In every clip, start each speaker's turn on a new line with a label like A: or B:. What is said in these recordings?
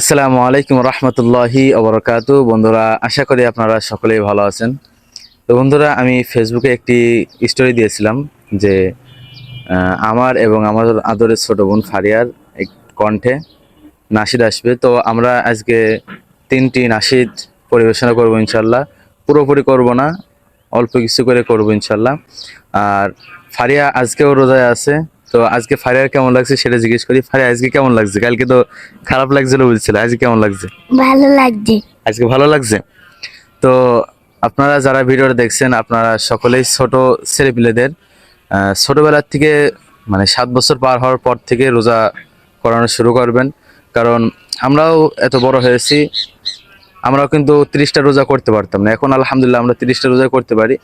A: আসসালামু আলাইকুম রহমতুল্লাহি অবরকাত বন্ধুরা, আশা করি আপনারা সকলেই ভালো আছেন। তো বন্ধুরা, আমি ফেসবুকে একটি স্টোরি দিয়েছিলাম যে আমার এবং আমার আদরের ছোট বোন ফারিয়ার এক কণ্ঠে নাসিদ আসবে। তো আমরা আজকে তিনটি নাসিদ পরিবেশনা করব ইনশাল্লাহ পুরোপুরি করব না, অল্প কিছু করে করব ইনশাল্লাহ আর ফারিয়া আজকেও রোজায় আছে। তো আজকে ফারিয়ার কেমন লাগছে সেটা জিজ্ঞেস করি। ফারিয়া আজকে কেমন লাগছে? কালকে তো খারাপ লাগছিল বলছিল আজকে কেমন লাগছে?
B: ভালো লাগছে।
A: আজকে ভালো লাগছে? তো আপনারা যারা ভিডিওটা দেখছেন আপনারা সকলেই ছোট ছেলেপিলেদের ছোটবেলার থেকে মানে সাত বছর পার হওয়ার পর থেকে রোজা করানো শুরু করবেন। কারণ আমরাও এত বড় হয়েছি আমরাও কিন্তু তিরিশটা রোজা করতে পারতাম না। এখন আলহামদুলিল্লাহ আমরা তিরিশটা রোজা করতে পারি।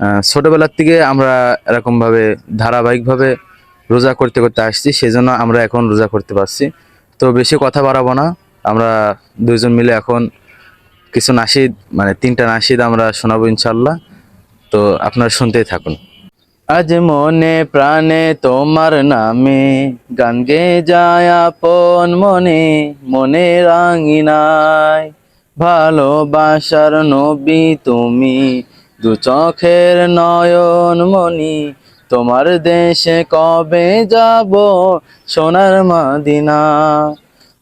A: আহ, ছোটবেলার থেকে আমরা এরকমভাবে ধারাবাহিকভাবে রোজা করতে করতে আসছি, সেজন্য আমরা এখন রোজা করতে পারছি। তো বেশি কথা বাড়াবো না, আমরা দুইজন মিলে এখন কিছু নাসিদ মানে তিনটা নাসিদ আমরা শোনাবো ইনশাল্লাহ তো আপনারা শুনতেই থাকুন। আজ মনে প্রাণে তোমার নামে গান গে যায় আপন মনে মনে রাঙিনায়। ভালোবাসার নবী তুমি, দু চোখের নয়ন মনি তোমার দেশে কবে যাব সোনার মাদিনা?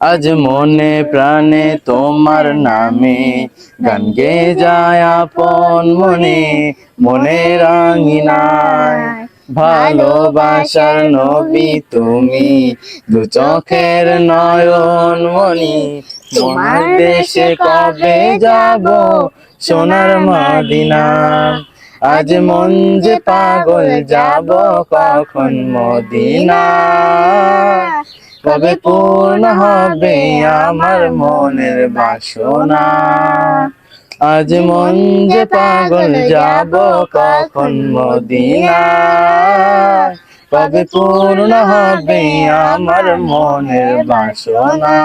A: আজ মনে প্রাণে তোমার নামে গান গে যায় আপন মনে মনে রাঙিনায়। ভালোবাসার নবী তুমি, দু চোখের নয়ন মনি তোমার দেশে কবে যাব সোনার মাদিনা? আজ মন যে পাগল যাব কখন মদিনা? কবে পূর্ণ হবে আমার মনের বাসনা? আজ মন যে পাগল যাব কখন মদিনা? কবে পূর্ণ হবে আমার মনের বাসনা?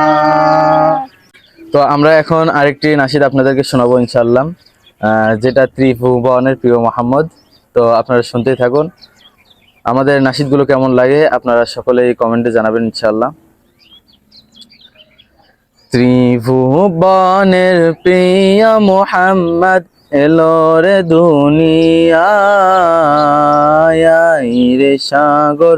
A: তো আমরা এখন আরেকটি নাসিদ আপনাদেরকে শোনাবো ইনশাল্লাহ যেটা ত্রিভুবনের প্রিয় মোহাম্মদ। তো আপনারা শুনতেই থাকুন। আমাদের নাসিদগুলো কেমন লাগে, আপনারা সকলেই কমেন্টে জানাবেন ইনশাল্লাহ ত্রিভুবনের প্রিয় মোহাম্মদ, এলো রে দুনিয়ায় রে সাগর।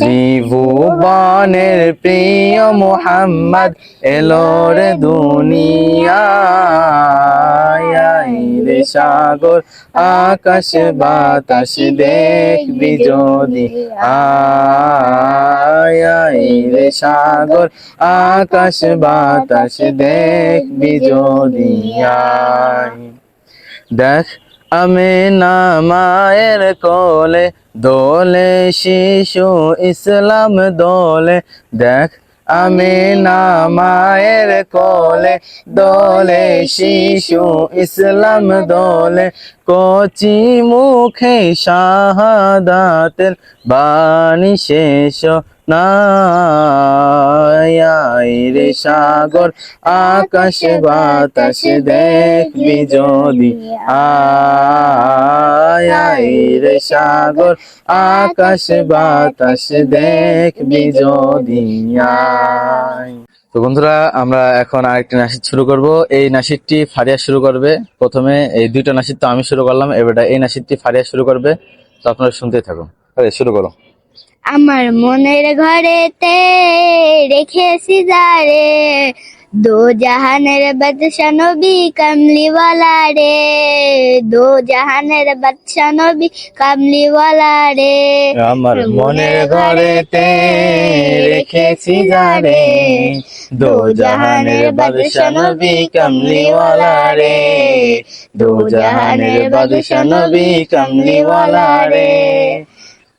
A: ত্রিভুবনের প্রিয় মোহাম্মদ, এলো রে সাগর, আকাশ বাতাস দেখবি যদি। আয় রে সাগর, আকাশ বাতাস দেখবি যদি। দেখ, আমি না মায়ের কোলে দোলে শিশু ইসলাম দোলে, দেখ আমি না মায়ের কোলে। দোলে শিশু ইসলাম দোলে, কচি মুখে শাহাদাতের বাণী শেষ। নাই রে সাগর, আকাশ বাতাস দেখবি যদি। আয় রে সাগর, আকাশ বাতাস দেখবি যদি। তো বন্ধুরা, আমরা এখন আরেকটি নাসিদ শুরু করব। এই নাসিদটি ফারিয়া শুরু করবে। প্রথমে এই দুইটা নাসিদ তো আমি শুরু করলাম, এবার এই নাসিদটি ফারিয়া শুরু করবে। তো আপনারা শুনতেই থাকুন। শুরু করো।
B: আমার মনের ঘরেতে রেখেছি যারে। দো জাহানের বাদশা নবী কামলিওয়ালা রে দো জাহানের বাদশা নবী কামলিওয়ালা রে
A: আমার মনের ঘরেতে রেখেছি যারে। দো জাহানের বাদশা নবী কামলিওয়ালা রে দো জাহানের বাদশা নবী কামলিওয়ালা রে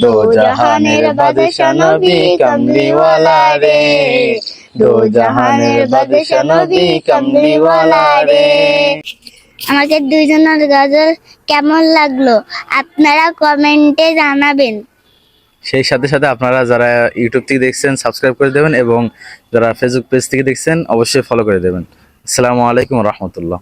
A: দো জাহানের বাদশা নবী কামলিওয়ালা রে দো জাহানের বাদশা নবী কামলিওয়ালা রে
B: আমাকে দুইজনের গজল কেমন লাগল আপনারা কমেন্টে জানাবেন।
A: সেই সাথে সাথে আপনারা যারা ইউটিউব থেকে দেখছেন সাবস্ক্রাইব করে দেবেন এবং যারা ফেসবুক পেজ থেকে দেখছেন অবশ্যই ফলো করে দেবেন। আসসালামু আলাইকুম রহমতুল্লাহ।